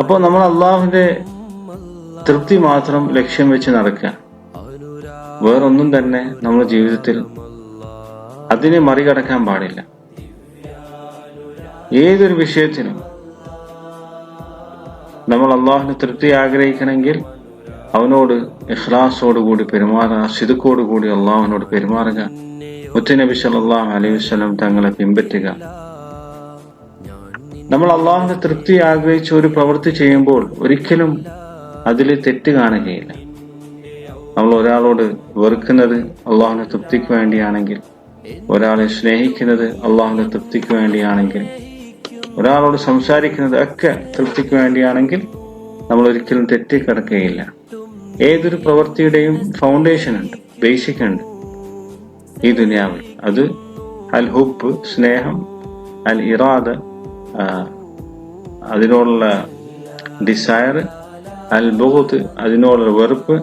അപ്പോൾ നമ്മൾ അള്ളാഹുവിന്റെ തൃപ്തി മാത്രം ലക്ഷ്യം വെച്ച് നടക്കുക. വേറൊന്നും തന്നെ നമ്മുടെ ജീവിതത്തിൽ അതിനെ മറികടക്കാൻ പാടില്ല. ഏതൊരു വിഷയത്തിനും നമ്മൾ അള്ളാഹുവിന് തൃപ്തി ആഗ്രഹിക്കണമെങ്കിൽ അവനോട് ഇഖ്ലാസോടുകൂടി പെരുമാറുക സിതുക്കോടുകൂടി അള്ളാഹുവിനോട് പെരുമാറുക മുത്തനബി സല്ലാഹു അലൈഹി വസല്ലം തങ്ങളെ പിൻപറ്റുക. നമ്മൾ അള്ളാഹുവിന്റെ തൃപ്തി ആഗ്രഹിച്ച് ഒരു പ്രവൃത്തി ചെയ്യുമ്പോൾ ഒരിക്കലും അതിൽ തെറ്റ് കാണുകയില്ല. നമ്മൾ ഒരാളോട് വെറുക്കുന്നത് അള്ളാഹുവിന്റെ തൃപ്തിക്ക് വേണ്ടിയാണെങ്കിൽ ഒരാളെ സ്നേഹിക്കുന്നത് അള്ളാഹുവിന്റെ തൃപ്തിക്ക് വേണ്ടിയാണെങ്കിൽ ഒരാളോട് സംസാരിക്കുന്നത് ഒക്കെ തൃപ്തിക്ക് വേണ്ടിയാണെങ്കിൽ നമ്മൾ ഒരിക്കലും തെറ്റി കിടക്കുകയില്ല ഏതൊരു പ്രവൃത്തിയുടെയും ഫൗണ്ടേഷൻ ഉണ്ട് ബേസിക് ഉണ്ട്. ഈ ദുനിയാവിൽ അത് അൽ ഹുബ് സ്നേഹം അൽ ഇറാദ അതിനോടുള്ള ഡിസയർ അൽ ബുഹത്ത് അതിനോടുള്ള വെറുപ്പ്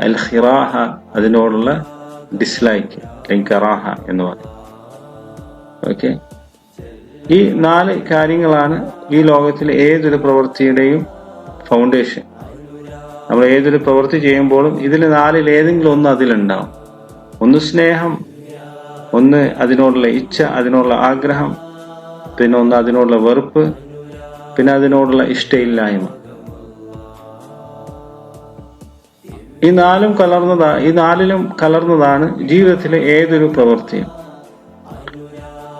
അൽ ഹിറാഹ അതിനോടുള്ള ഡിസ്ലൈക്ക് അല്ലെങ്കിൽ കറാഹ എന്ന് പറയും. ഓക്കെ ഈ നാല് കാര്യങ്ങളാണ് ഈ ലോകത്തിലെ ഏതൊരു പ്രവൃത്തിയുടെയും ഫൗണ്ടേഷൻ നമ്മൾ ഏതൊരു പ്രവൃത്തി ചെയ്യുമ്പോഴും ഇതിൽ നാലിൽ ഏതെങ്കിലും ഒന്ന് അതിലുണ്ടാവും. ഒന്ന് സ്നേഹം ഒന്ന് അതിനോടുള്ള ഇച്ഛ അതിനോടുള്ള ആഗ്രഹം പിന്നെ ഒന്ന് അതിനോടുള്ള വെറുപ്പ് പിന്നെ അതിനോടുള്ള ഇഷ്ടയില്ലായ്മ. ഈ നാലും കലർന്നതാ ഈ നാലിലും കലർന്നതാണ് ജീവിതത്തിലെ ഏതൊരു പ്രവൃത്തിയും.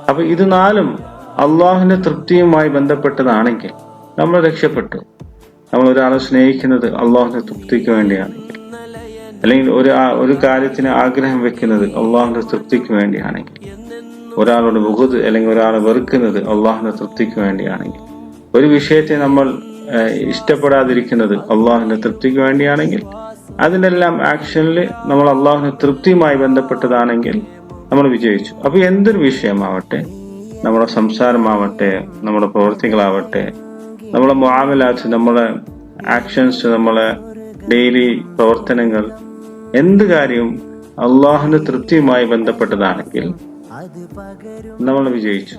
അപ്പൊ ഇത് നാലും അള്ളാഹുവിന്റെ തൃപ്തിയുമായി ബന്ധപ്പെട്ടതാണെങ്കിൽ നമ്മൾ രക്ഷപ്പെട്ടു. നമ്മൾ ഒരാളെ സ്നേഹിക്കുന്നത് അള്ളാഹുവിന്റെ തൃപ്തിക്ക് വേണ്ടിയാണെങ്കിൽ അല്ലെങ്കിൽ ഒരു ഒരു കാര്യത്തിന് ആഗ്രഹം വെക്കുന്നത് അള്ളാഹുവിന്റെ തൃപ്തിക്ക് വേണ്ടിയാണെങ്കിൽ. ഒരാളോട് ബുഹുദ് അല്ലെങ്കിൽ ഒരാൾ വെറുക്കുന്നത് അള്ളാഹിന്റെ തൃപ്തിക്ക് വേണ്ടിയാണെങ്കിൽ. ഒരു വിഷയത്തെ നമ്മൾ ഇഷ്ടപ്പെടാതിരിക്കുന്നത് അള്ളാഹുവിന്റെ തൃപ്തിക്ക് വേണ്ടിയാണെങ്കിൽ അതിനെല്ലാം ആക്ഷനിൽ നമ്മൾ അള്ളാഹുവിന്റെ തൃപ്തിയുമായി ബന്ധപ്പെട്ടതാണെങ്കിൽ നമ്മൾ വിജയിച്ചു. അപ്പൊ എന്തൊരു വിഷയമാവട്ടെ? നമ്മുടെ സംസാരമാവട്ടെ നമ്മുടെ പ്രവൃത്തികളാവട്ടെ നമ്മുടെ മുആമലാത്ത് നമ്മുടെ ആക്ഷൻസ് നമ്മളെ ഡെയിലി പ്രവർത്തനങ്ങൾ എന്ത് കാര്യവും അള്ളാഹുവിന്റെ തൃപ്തിയുമായി ബന്ധപ്പെട്ടതാണെങ്കിൽ നമ്മൾ വിജയിച്ചു.